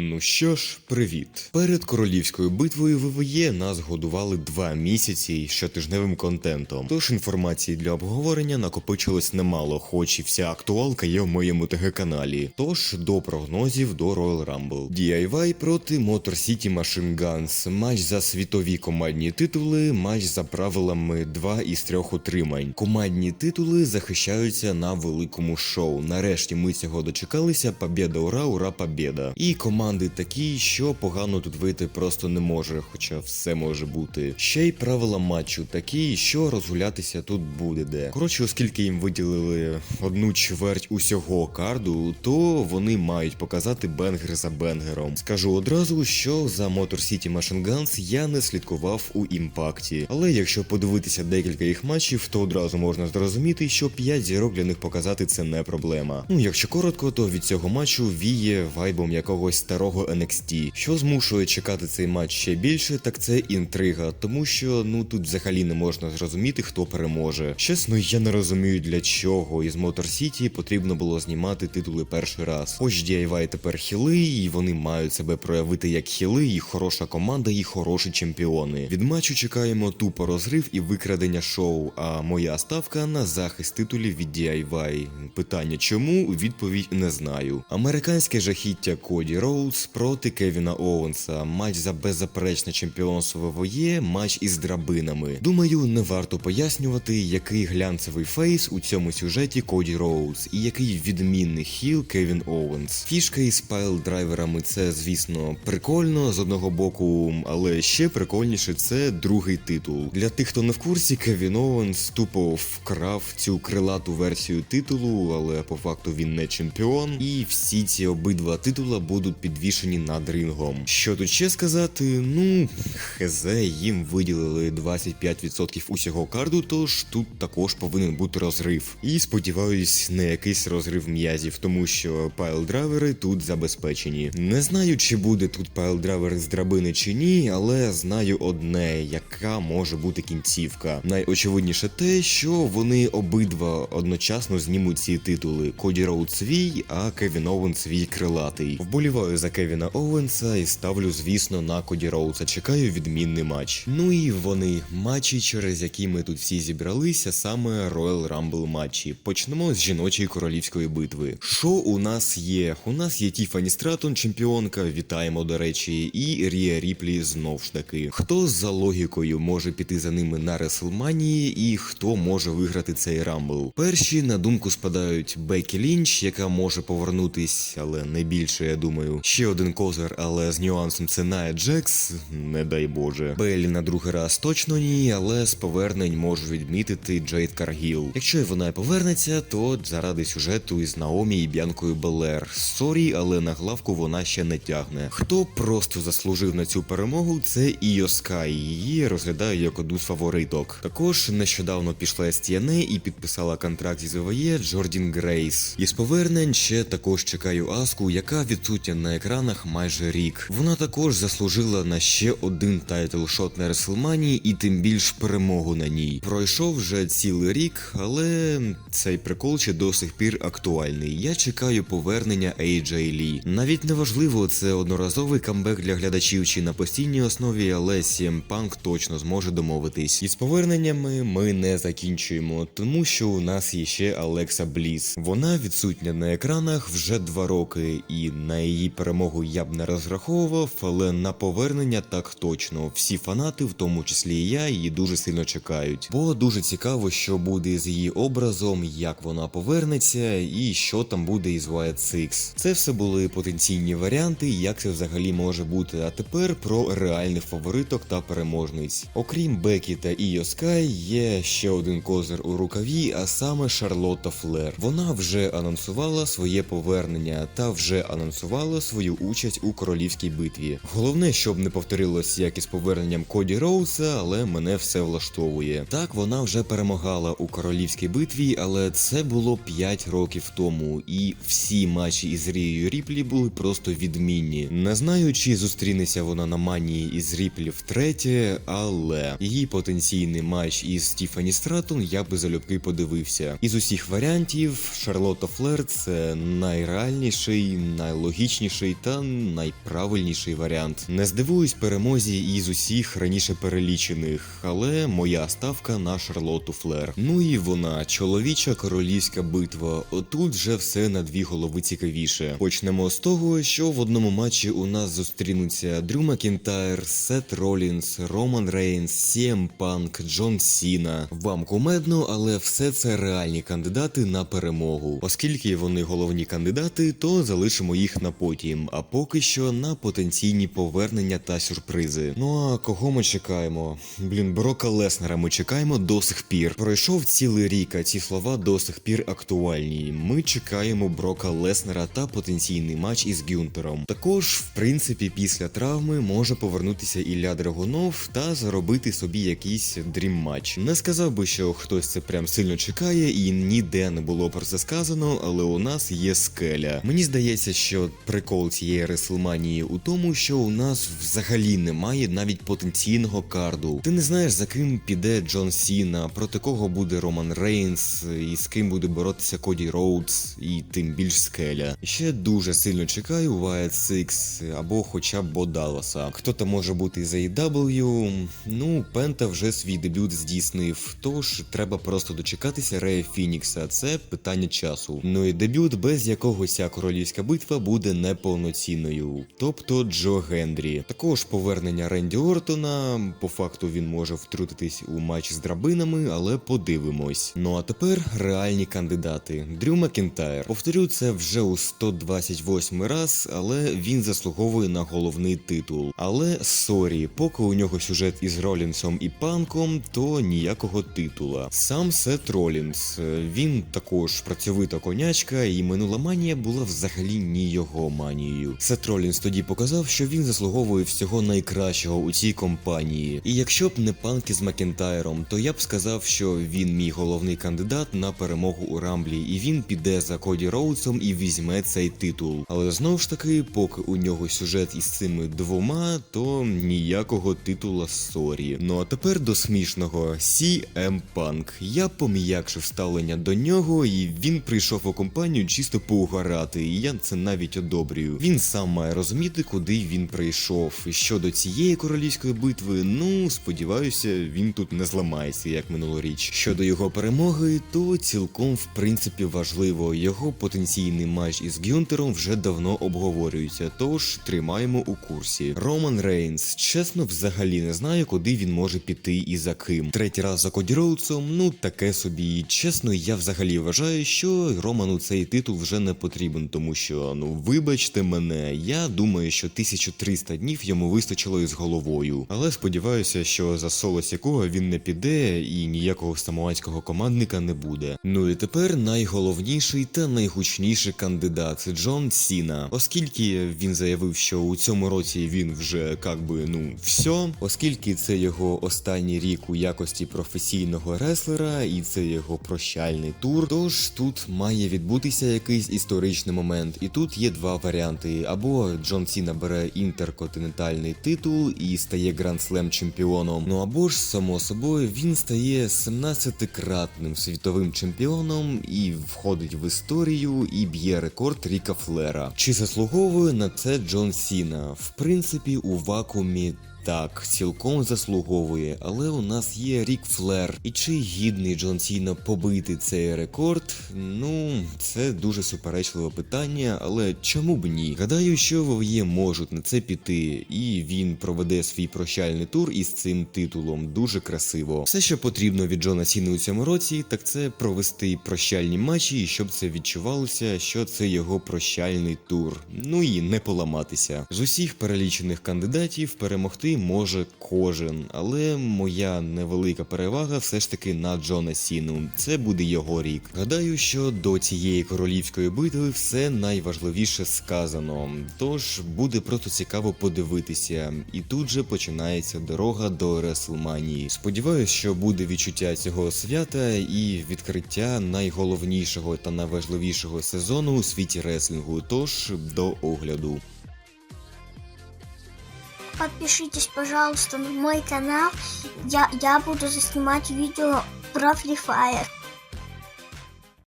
Ну що ж, привіт. Перед королівською битвою ВВЄ нас годували два місяці щотижневим контентом. Тож інформації для обговорення накопичилось немало, хоч і вся актуалка є в моєму ТГ каналі. Тож до прогнозів до Royal Rumble. DIY проти Motor City Machine Guns. Матч за світові командні титули, матч за правилами 2 із 3 утримань. Командні титули захищаються на великому шоу. Нарешті ми цього дочекалися. Побєда, ура, ура, побєда. І команди такі, що погано тут вийти просто не може, хоча все може бути. Ще й правила матчу такі, що розгулятися тут буде де. Коротше, оскільки їм виділили одну чверть усього карду, то вони мають показати бенгер за бенгером. Скажу одразу, що за Motor City Machine Guns я не слідкував у імпакті. Але якщо подивитися декілька їх матчів, то одразу можна зрозуміти, що 5 зірок для них показати це не проблема. Ну, якщо коротко, то від цього матчу віє вайбом якогось старого NXT. Що змушує чекати цей матч ще більше, так це інтрига, тому що ну тут взагалі не можна зрозуміти, хто переможе. Чесно, я не розумію для чого із Motor City потрібно було знімати титули перший раз. Хоч DIY тепер хіли, і вони мають себе проявити як хіли, і хороша команда, і хороші чемпіони. Від матчу чекаємо тупо розрив і викрадення шоу. А моя ставка на захист титулів від DIY. Питання чому? Відповідь не знаю. Американське жахіття Коді Роудс проти Кевіна Оуенса. Матч за беззаперечне чемпіонство ВВЄ, матч із драбинами. Думаю, не варто пояснювати, який глянцевий фейс у цьому сюжеті Коді Роудс і який відмінний хіл Кевін Оуенс. Фішка із пайл-драйверами це, звісно, прикольно з одного боку, але ще прикольніше це другий титул. Для тих, хто не в курсі, Кевін Оуенс тупо вкрав цю крилату версію титулу, але по факту він не чемпіон. І всі ці обидва титула будуть підвішені над рингом. Що тут ще сказати? Ну, хз, їм виділили 25% усього карду, тож тут також повинен бути розрив. І сподіваюсь, не якийсь розрив м'язів, тому що пайл-драйвери тут забезпечені. Не знаю, чи буде тут пайл-драйвер з драбини чи ні, але знаю одне, яка може бути кінцівка. Найочевидніше те, що вони обидва одночасно знімуть ці титули. Коді Роуд свій, а Кевін Оуен свій крилатий. Вболіваю за Кевіна Оуенса і ставлю, звісно, на Коді Роудса. Чекаю відмінний матч. Ну і вони матчі, через які ми тут всі зібралися, саме Royal Rumble матчі. Почнемо з жіночої королівської битви. Що у нас є? У нас є Тіфані Стратон, чемпіонка. Вітаємо, до речі, і Рія Ріплі знов ж таки. Хто за логікою може піти за ними на Реслманії і хто може виграти цей рамбл? Перші на думку спадають Бекі Лінч, яка може повернутись, але не більше, я думаю. Ще один козир, але з нюансом це Ная Джекс, не дай Боже. Беллі на другий раз точно ні, але з повернень можу відмітити Джейд Каргіл. Якщо вона повернеться, то заради сюжету із Наомі і Б'янкою Белер. Сорі, але на главку вона ще не тягне. Хто просто заслужив на цю перемогу, це Іо Скай. Її розглядаю як одну з фавориток. Також нещодавно пішла з і підписала контракт зі ЗВЄ Джордін Грейс. Із повернень ще також чекаю Аску, яка відсутня на екранах майже рік. Вона також заслужила на ще один тайтл шот на Реслманії і тим більш перемогу на ній. Пройшов вже цілий рік, але цей прикол ще до сих пір актуальний. Я чекаю повернення AJ Lee. Навіть не важливо, це одноразовий камбек для глядачів чи на постійній основі, але CM Punk точно зможе домовитись. Із поверненнями ми не закінчуємо, тому що у нас є ще Алекса Бліс. Вона відсутня на екранах вже два роки, і на її перемогу я б не розраховував, але на повернення так точно. Всі фанати, в тому числі і я, її дуже сильно чекають. Бо дуже цікаво, що буде з її образом, як вона повернеться, і що там буде із Wyatt Six. Це все були потенційні варіанти, як це взагалі може бути. А тепер про реальних фавориток та переможниць. Окрім Бекі та Іо Скай, є ще один козир у рукаві, а саме Шарлотта Флер. Вона вже анонсувала своє повернення та вже анонсувала свою участь у королівській битві. Головне, щоб не повторилось як із поверненням Коді Роуса, але мене все влаштовує. Так вона вже перемагала у королівській битві, але це було 5 років тому, і всі матчі із Рією Ріплі були просто відмінні. Не знаю, чи зустрінеться вона на манії із Ріплі втретє, але її потенційний матч із Стіфані Стратон я би залюбки подивився. Із усіх варіантів Шарлотта Флер це найреальніший, найлогічніший найлогічніший та найправильніший варіант. Не здивуюсь перемозі із усіх раніше перелічених, але моя ставка на Шарлоту Флер. Ну і вона, чоловіча королівська битва. Отут вже все на дві голови цікавіше. Почнемо з того, що в одному матчі у нас зустрінуться Дрю Макінтайр, Сет Ролінс, Роман Рейнс, Сіем Панк, Джон Сіна. Вам кумедно, але все це реальні кандидати на перемогу. Оскільки вони головні кандидати, то залишимо їх на потім, а поки що на потенційні повернення та сюрпризи. Ну а кого ми чекаємо? Блін, Брока Леснера ми чекаємо до сих пір. Пройшов цілий рік, а ці слова до сих пір актуальні. Ми чекаємо Брока Леснера та потенційний матч із Гюнтером. Також, в принципі, після травми може повернутися Ілля Драгунов та заробити собі якийсь дрім матч. Не сказав би, що хтось це прям сильно чекає, і ніде не було про це сказано, але у нас є скеля. Мені здається, що прикол цієї Реслманії у тому, що у нас взагалі немає навіть потенційного карду. Ти не знаєш, за ким піде Джон Сіна, проти кого буде Роман Рейнс, і з ким буде боротися Коді Роудс, і тим більш скеля. Ще дуже сильно чекаю Wyatt Six або хоча б Бо Далласа. Хто там може бути з AEW? Ну, Пента вже свій дебют здійснив, тож треба просто дочекатися Рея Фінікса. Це питання часу. Ну і дебют, без якого ця королівська битва буде неповноцінною. Тобто Джо Гендрі. Також повернення Ренді Ортона. По факту він може втрутитись у матч з драбинами, але подивимось. Ну а тепер реальні кандидати. Дрю Макінтайр. Повторю це вже у 128 раз, але він заслуговує на головний титул. Але сорі, поки у нього сюжет із Ролінсом і Панком, то ніякого титула. Сам Сет Ролінс. Він також працьовита конячка, і минула манія була взагалі ні його манією. Сет Ролінс тоді показав, що він заслуговує всього найкращого у цій компанії. І якщо б не панк із Макентайром, то я б сказав, що він мій головний кандидат на перемогу у Рамблі, і він піде за Коді Роудсом і візьме цей титул. Але знову ж таки, поки у нього сюжет із цими двома, то ніякого титула сорі. Ну а тепер до смішного CM Punk. Я пом'якшив ставлення до нього, і він прийшов у компанію чисто поугарати, і я це навіть одобрюю. Він сам має розуміти, куди він прийшов. І щодо цієї королівської битви, ну сподіваюся, він тут не зламається, як минулоріч. Щодо його перемоги, то цілком в принципі важливо. Його потенційний матч із Гюнтером вже давно обговорюється, тож тримаємо у курсі. Роман Рейнс, чесно, взагалі не знаю, куди він може піти і за ким. Третій раз за Коді ну таке собі. Чесно, я взагалі вважаю, що Роману цей титул вже не потрібен, тому що ну вибачте мене, я думаю, що 1300 днів йому вистачило із головою. Але сподіваюся, що за соло Сікога він не піде і ніякого самоанського командника не буде. Ну і тепер найголовніший та найгучніший кандидат Джон Сіна, оскільки він заявив, що у цьому році він вже как би ну все, оскільки це його останній рік у якості професійного реслера, і це його прощальний тур. Тож тут має відбутися якийсь історичний момент, і тут є два варіанти: або Джон Сіна бере інтерконтинентальний титул і стає гранд-слем чемпіоном. Ну або ж само собою він стає 17-кратним світовим чемпіоном і входить в історію і б'є рекорд Ріка Флера. Чи заслуговує на це Джон Сіна? В принципі, у вакуумі. Так, цілком заслуговує, але у нас є Рік Флер. І чи гідний Джон Сіна побити цей рекорд? Ну, це дуже суперечливе питання, але чому б ні? Гадаю, що ВВЄ можуть на це піти, і він проведе свій прощальний тур із цим титулом. Дуже красиво. Все, що потрібно від Джона Сіни у цьому році, так це провести прощальні матчі, і щоб це відчувалося, що це його прощальний тур. Ну і не поламатися. З усіх перелічених кандидатів перемогти може кожен, але моя невелика перевага все ж таки на Джона Сіну. Це буде його рік. Гадаю, що до цієї королівської битви все найважливіше сказано. Тож буде просто цікаво подивитися. І тут же починається дорога до Реслманії. Сподіваюсь, що буде відчуття цього свята і відкриття найголовнішого та найважливішого сезону у світі реслінгу. Тож до огляду. Подпишитесь, пожалуйста, на мой канал. Я, я буду заснимать видео про Free Fire.